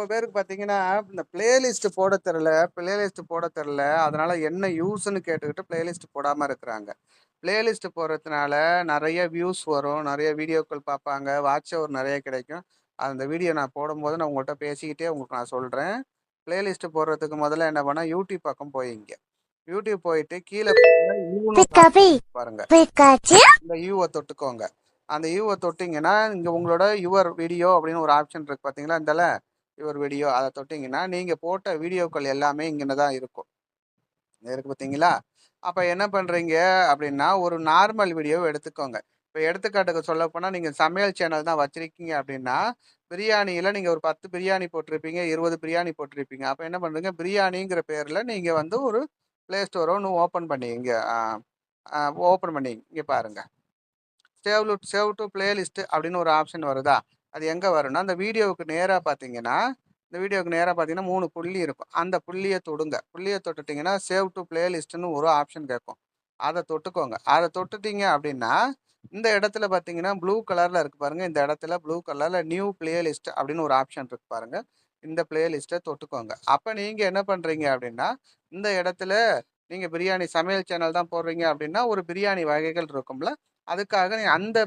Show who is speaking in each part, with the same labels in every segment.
Speaker 1: ரொம்ப பேருக்கு பார்த்தீங்கன்னா இந்த பிளேலிஸ்ட் போட தெரில பிளேலிஸ்ட் போட தெரில அதனால என்ன யூஸ்ன்னு கேட்டுக்கிட்டு பிளேலிஸ்ட் போடாமல் இருக்கிறாங்க. பிளேலிஸ்ட் போடுறதுனால நிறைய வியூஸ் வரும் நிறைய வீடியோக்கள் பார்ப்பாங்க வாட்ச் அவர் நிறைய கிடைக்கும். அந்த வீடியோ நான் போடும்போது நான் உங்கள்கிட்ட பேசிக்கிட்டே உங்களுக்கு நான் சொல்கிறேன் பிளேலிஸ்ட் போடுறதுக்கு முதல்ல என்ன பண்ணால் யூடியூப் பக்கம் போயிங்க யூடியூப் போயிட்டு கீழே பாருங்க. இந்த யூவை தொட்டுக்கோங்க. அந்த யூவை தொட்டிங்கன்னா இங்கே உங்களோட யுவர் வீடியோ அப்படின்னு ஒரு ஆப்ஷன் இருக்குது பார்த்தீங்களா இந்தல? யுவர் வீடியோ அதை தொட்டிங்கன்னா நீங்கள் போட்ட வீடியோக்கள் எல்லாமே இங்கே தான் இருக்கும். இருக்கு பார்த்தீங்களா அப்போ என்ன பண்ணுறீங்க அப்படின்னா ஒரு நார்மல் வீடியோவை எடுத்துக்கோங்க. இப்போ எடுத்துக்காட்டுக்கு சொல்ல போனால் நீங்கள் சமையல் சேனல் தான் வச்சுருக்கீங்க அப்படின்னா பிரியாணியில் நீங்கள் ஒரு பத்து பிரியாணி போட்டிருப்பீங்க இருபது பிரியாணி போட்டிருப்பீங்க. அப்போ என்ன பண்ணுறீங்க பிரியாணிங்கிற பேரில் நீங்கள் வந்து ஒரு ப்ளே ஸ்டோரை ஒன்று ஓப்பன் பண்ணிங்க. ஓப்பன் பண்ணி இங்கே பாருங்கள் save to save to playlist அப்படின்னு ஒரு ஆப்ஷன் வருதா? அது எங்கே வரும்னா அந்த வீடியோவுக்கு நேராக பார்த்தீங்கன்னா இந்த வீடியோவுக்கு நேராக பார்த்தீங்கன்னா மூணு புள்ளி இருக்கும். அந்த புள்ளியை தொடுங்க. புள்ளியை தொட்டுட்டிங்கன்னா சேவ் டு பிளேலிஸ்ட்டுன்னு ஒரு ஆப்ஷன் கேட்கும். அதை தொட்டுக்கோங்க. அதை தொட்டுட்டீங்க அப்படின்னா இந்த இடத்துல பார்த்தீங்கன்னா ப்ளூ கலரில் இருக்குது பாருங்கள் இந்த இடத்துல ப்ளூ கலரில் நியூ பிளேலிஸ்ட் அப்படின்னு ஒரு ஆப்ஷன் இருக்குது பாருங்கள் இந்த பிளேலிஸ்ட்டை தொட்டுக்கோங்க. அப்போ நீங்கள் என்ன பண்ணுறீங்க அப்படின்னா இந்த இடத்துல நீங்கள் பிரியாணி சமையல் சேனல் தான் போடுறீங்க அப்படின்னா ஒரு பிரியாணி வகைகள் இருக்கும்ல அதுக்காக நீங்கள் அந்த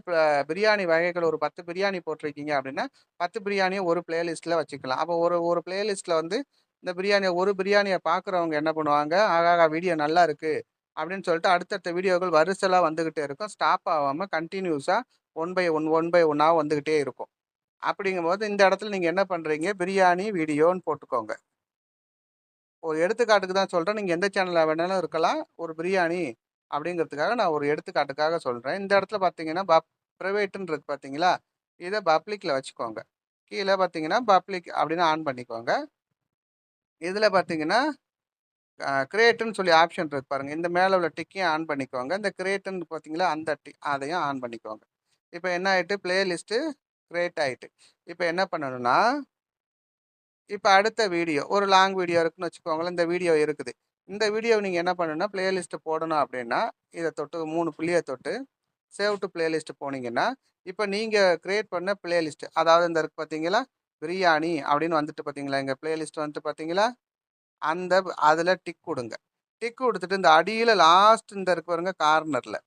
Speaker 1: பிரியாணி வகைகள் ஒரு பத்து பிரியாணி போட்டிருக்கீங்க அப்படின்னா பத்து பிரியாணியை ஒரு பிளேலிஸ்ட்டில் வச்சுக்கலாம். அப்போ ஒரு ஒரு பிளேலிஸ்ட்டில் வந்து இந்த பிரியாணியை ஒரு பிரியாணியை பார்க்குறவங்க என்ன பண்ணுவாங்க? ஆகாக வீடியோ நல்லா இருக்குது அப்படின்னு சொல்லிட்டு அடுத்தடுத்த வீடியோக்கள் வரிசலாக வந்துக்கிட்டே இருக்கும். ஸ்டாப் ஆகாமல் கண்டினியூஸாக one by one one by ஒன்னாக வந்துக்கிட்டே இருக்கும். அப்படிங்கும்போது இந்த இடத்துல நீங்கள் என்ன பண்ணுறீங்க பிரியாணி வீடியோன்னு போட்டுக்கோங்க. ஒரு எடுத்துக்காட்டுக்கு தான் சொல்கிறேன் நீங்கள் எந்த சேனலில் வேணாலும் இருக்கலாம். ஒரு பிரியாணி அப்படிங்கிறதுக்காக நான் ஒரு எடுத்துக்காட்டுக்காக சொல்கிறேன் இந்த இடத்துல பார்த்தீங்கன்னா பப் ப்ரைவேட்டுன்றது பார்த்தீங்களா? இதை பப்ளிக்கில் வச்சுக்கோங்க. கீழே பார்த்தீங்கன்னா பப்ளிக் அப்படின்னு ஆன் பண்ணிக்கோங்க. இதில் பார்த்தீங்கன்னா கிரியேட்டுன்னு சொல்லி ஆப்ஷன் இருக்கு பாருங்கள் இந்த மேலே உள்ள டிக்கையும் ஆன் பண்ணிக்கோங்க. இந்த கிரியேட்டுன்னு பார்த்தீங்களா அந்த டி அதையும் ஆன் பண்ணிக்கோங்க. இப்போ என்ன ஆகிட்டு பிளேலிஸ்ட்டு கிரியேட் ஆகிட்டு இப்போ என்ன பண்ணணும்னா இப்போ அடுத்த வீடியோ ஒரு லாங் வீடியோ இருக்குன்னு வச்சுக்கோங்களேன். இந்த வீடியோ இருக்குது. இந்த வீடியோவை நீங்கள் என்ன பண்ணணும்னா பிளேலிஸ்ட்டு போடணும் அப்படின்னா இதை தொட்டு மூணு புள்ளியை தொட்டு சேவ் டு பிளேலிஸ்ட்டு போனீங்கன்னா இப்போ நீங்கள் க்ரியேட் பண்ண பிளேலிஸ்ட்டு அதாவது இந்த இருக்கு பார்த்தீங்களா பிரியாணி அப்படின்னு வந்துட்டு பார்த்தீங்களா எங்கள் பிளேலிஸ்ட் வந்துட்டு பார்த்தீங்களா அந்த அதில் டிக் கொடுங்க. டிக் கொடுத்துட்டு இந்த அடியில் லாஸ்ட் இந்த இருக்கு பாருங்க கார்னரில்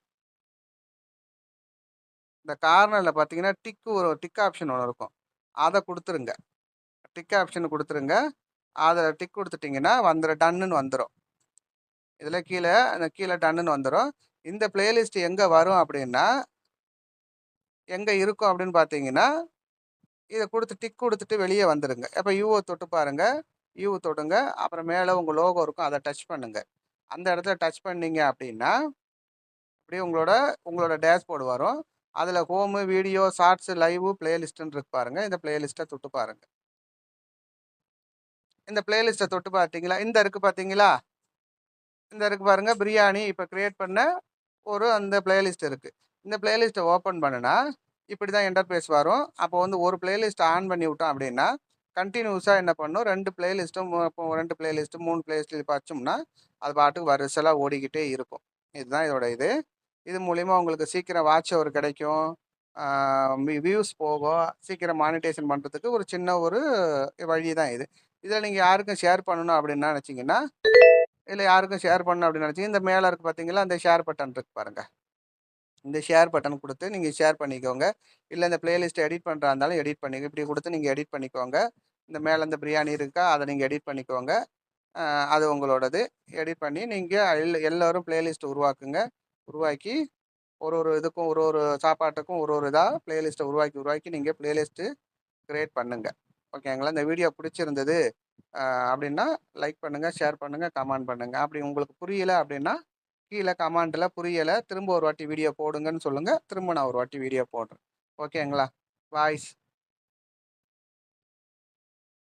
Speaker 1: இந்த கார்னரில் பார்த்தீங்கன்னா டிக்கு ஒரு டிக் ஆப்ஷன் ஒன்று இருக்கும். அதை கொடுத்துருங்க. டிக் ஆப்ஷன் கொடுத்துருங்க. அதை டிக் கொடுத்துட்டிங்கன்னா வந்துடும் டன்னுன்னு வந்துடும் இதில் கீழே அந்த கீழே டன்னுன்னு வந்துடும் இந்த பிளேலிஸ்ட் எங்கே வரும் அப்படின்னா எங்கே இருக்கும் அப்படின்னு பார்த்தீங்கன்னா இதை கொடுத்து டிக் கொடுத்துட்டு வெளியே வந்துடுங்க இப்போ யூஓ தொட்டு பாருங்கள் யூ தொடுங்க. அப்புறம் மேலே உங்கள் லோகோ இருக்கும். அதை டச் பண்ணுங்கள் அந்த இடத்துல டச் பண்ணீங்க அப்படின்னா அப்படியே உங்களோட உங்களோட டேஷ்போர்டு வரும். அதில் ஹோமு வீடியோ ஷார்ட்ஸு லைவு பிளேலிஸ்ட்டுன்னு இருக்கு பாருங்கள் இந்த பிளேலிஸ்ட்டை தொட்டு பாருங்கள் இந்த பிளேலிஸ்ட்டை தொட்டு பார்த்தீங்களா? இந்த இருக்குது பார்த்தீங்களா? இந்த இருக்குது பாருங்கள் பிரியாணி இப்போ க்ரியேட் பண்ண ஒரு அந்த பிளேலிஸ்ட் இருக்குது இந்த பிளேலிஸ்ட்டை ஓப்பன் பண்ணுனா இப்படி தான் என்டர்பேஸ் வரும். அப்போ வந்து ஒரு பிளேலிஸ்ட் ஆன் பண்ணி விட்டோம் அப்படின்னா கண்டினியூஸாக என்ன பண்ணும்? ரெண்டு பிளேலிஸ்ட்டும் இப்போ ரெண்டு பிளேலிஸ்ட்டு மூணு பிளேலிஸ்ட்டு வச்சோம்னா அது பாட்டுக்கு வரிசலாக ஓடிக்கிட்டே இருக்கும். இதுதான் இதோட இது. இது மூலிமா உங்களுக்கு சீக்கிரம் வாட்ச் அவர் கிடைக்கும். வியூஸ் போகும். சீக்கிரம் மானிட்டேஷன் பண்ணுறதுக்கு ஒரு சின்ன ஒரு வழி தான் இது. இதில் நீங்கள் யாருக்கும் ஷேர் பண்ணணும் அப்படின்னா நினச்சிங்கன்னா இல்லை யாருக்கும் ஷேர் பண்ண அப்படின்னு நினச்சிங்க. இந்த மேலே இருக்குது பார்த்தீங்களா அந்த ஷேர் பட்டன் இருக்கு பாருங்கள் இந்த ஷேர் பட்டன் கொடுத்து நீங்கள் ஷேர் பண்ணிக்கோங்க. இல்லை இந்த பிளேலிஸ்ட் எடிட் பண்ணுறா இருந்தாலும் எடிட் பண்ணிக்க இப்படி கொடுத்து நீங்கள் எடிட் பண்ணிக்கோங்க. இந்த மேலே இந்த பிரியாணி இருக்கா அதை நீங்கள் எடிட் பண்ணிக்கோங்க. அது உங்களோடது. எடிட் பண்ணி நீங்கள் எல் எல்லோரும் பிளேலிஸ்ட் உருவாக்குங்க. உருவாக்கி ஒரு ஒரு இதுக்கும் ஒரு ஒரு சாப்பாட்டுக்கும் ஒரு ஒரு இதாக பிளேலிஸ்ட்டை உருவாக்கி உருவாக்கி நீங்கள் பிளேலிஸ்ட்டு க்ரியேட் பண்ணுங்கள் ஓகேங்களா இந்த வீடியோ பிடிச்சிருந்தது. அப்படின்னா லைக் பண்ணுங்கள் ஷேர் பண்ணுங்கள் கமெண்ட் பண்ணுங்கள் அப்படி உங்களுக்கு புரியலை அப்படின்னா கீழே கமெண்டில் புரியலை திரும்ப ஒரு வாட்டி வீடியோ போடுங்கன்னு சொல்லுங்கள் திரும்ப நான் ஒரு வாட்டி வீடியோ போடுறேன். ஓகேங்களா? வாய்ஸ்